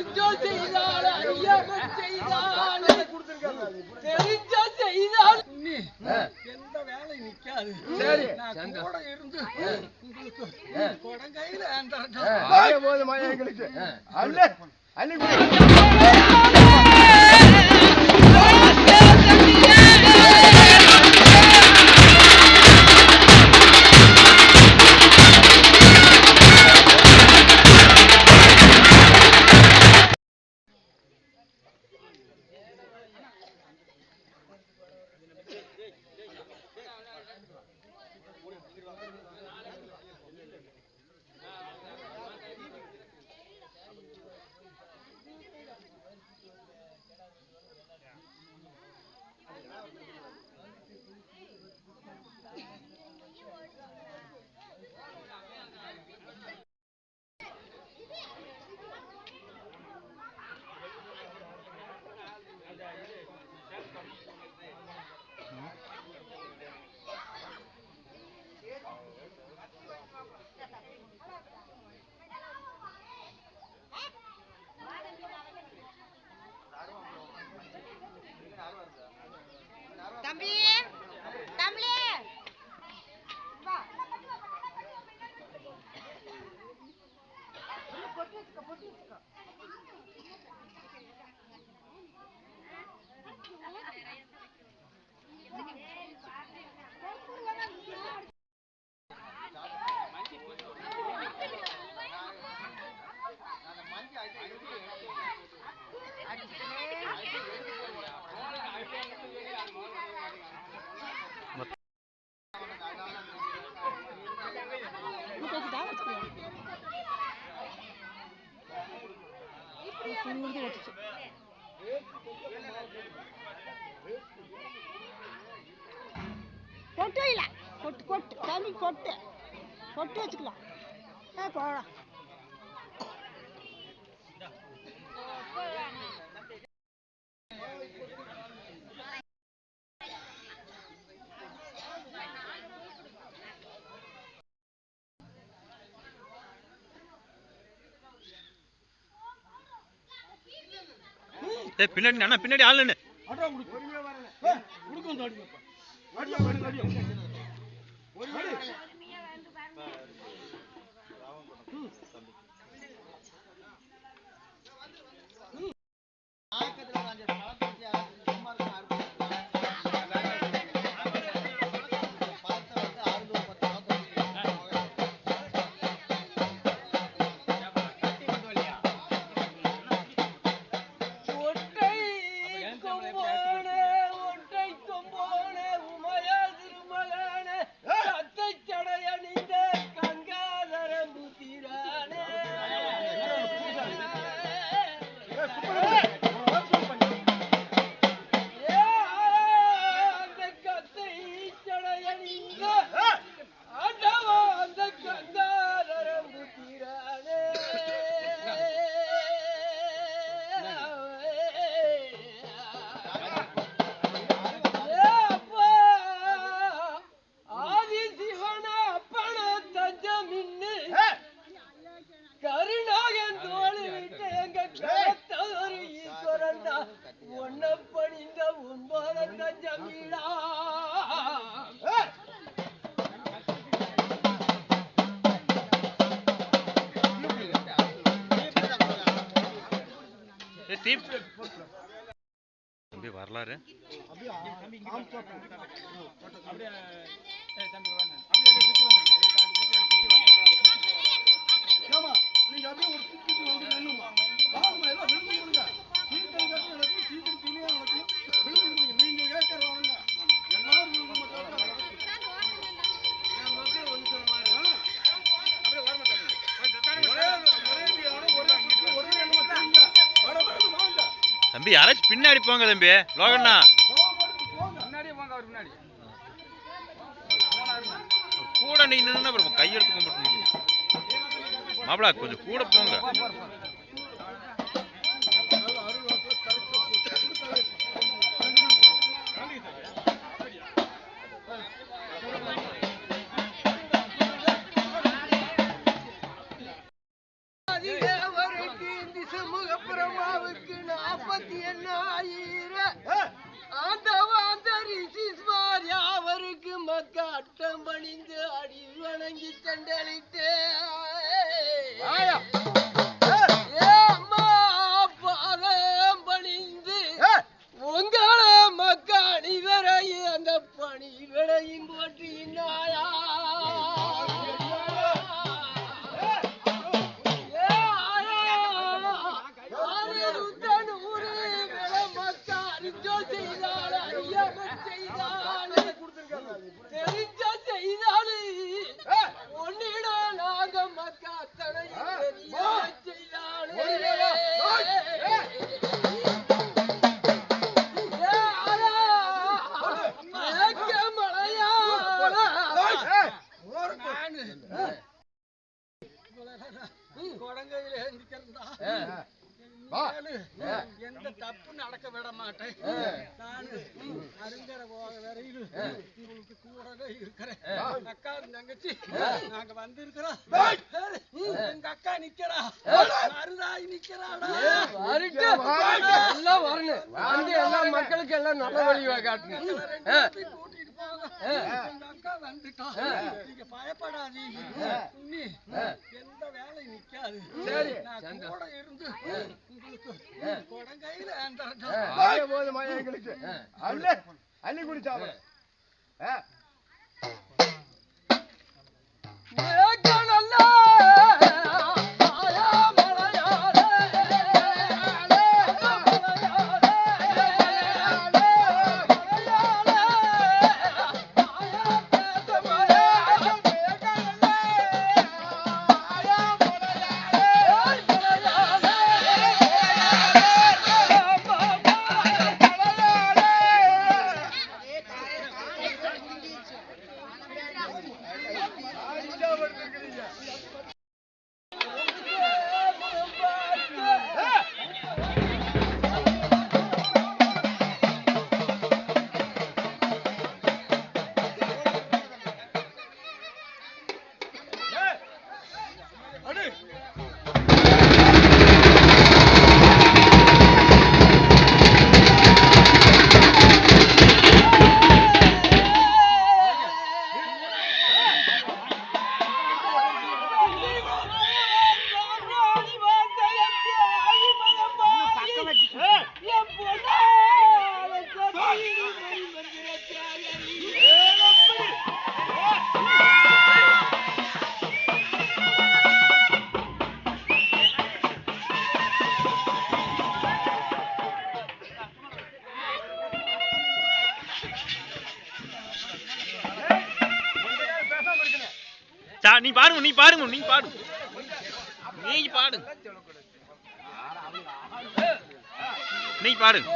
தெரிஞ்சோ செய்தால் அறியாமல் செய்தால் தெரிஞ்சோ செய்தால் எந்த வேலை நிக்காது சரி. நான் கூட இருந்து உங்களுக்கு கொடங்கையில அந்த போதுமா எங்களுக்கு அள்ளு அள்ளி பொட்டு இல்லை பொட்டு கொட்டு தண்ணி கொட்டு பொட்டு வச்சுக்கலாம் ஏ போடா ஏய் பின்னாடி அண்ணா பின்னாடி ஆள் நின்னு. ஒட்டை தம்பி வரலாறு நீங்க அப்படியே ஒரு சுத்தி வந்து நில்லுங்க. வாங்கம்மா, எல்லாம் விழுந்து கொடுங்க. சீக்கிரம் கட்டி நடக்கும், சீக்கிரம் துணியா நடக்கும். விழுந்து கொடுங்க. நீங்க கேட்கற வாங்க. எல்லாரும் விழுந்து மட்டும் தான் நடக்கும். ஒரே ஒரே வீடான ஒரே வீட்டுல ஒரே எண்ணமா தெரியுங்க. வர, வர, வாங்க. தம்பி யாராச்சும் பின்னாடி போங்க தம்பி. லோகண்ணா. கூட நீ நின்னா அப்புறம் கையெடுத்து கும்பிட்டு மாப்பிள கொஞ்சம் கூட போங்க. Chandelic உங்களுக்கு கூடவே இருக்கிறேன் அக்கா தங்கச்சி நாங்க வந்திருக்கிறோம் எங்க அக்கா நிக்கிறா மருதாய் நிக்கிறாடா எல்லாம் வரணும் வந்து எல்லா மக்களுக்கு எல்லாம் நல்ல வழி காட்டணும் கூட்டிட்டு போங்க எங்க அக்கா வந்துட்டா நீங்க பயப்படாதீங்க எந்த வேலை நிக்காது சரி. நான் கூட இருந்து உங்களுக்கு கொடங்கையில வாய போது மாயா எங்களுக்கு அள்ளி Ah! நீ பாருங்க நீ பாருங்க நீ பாடுங்க நீ பாடுங்க நீ பாடுங்க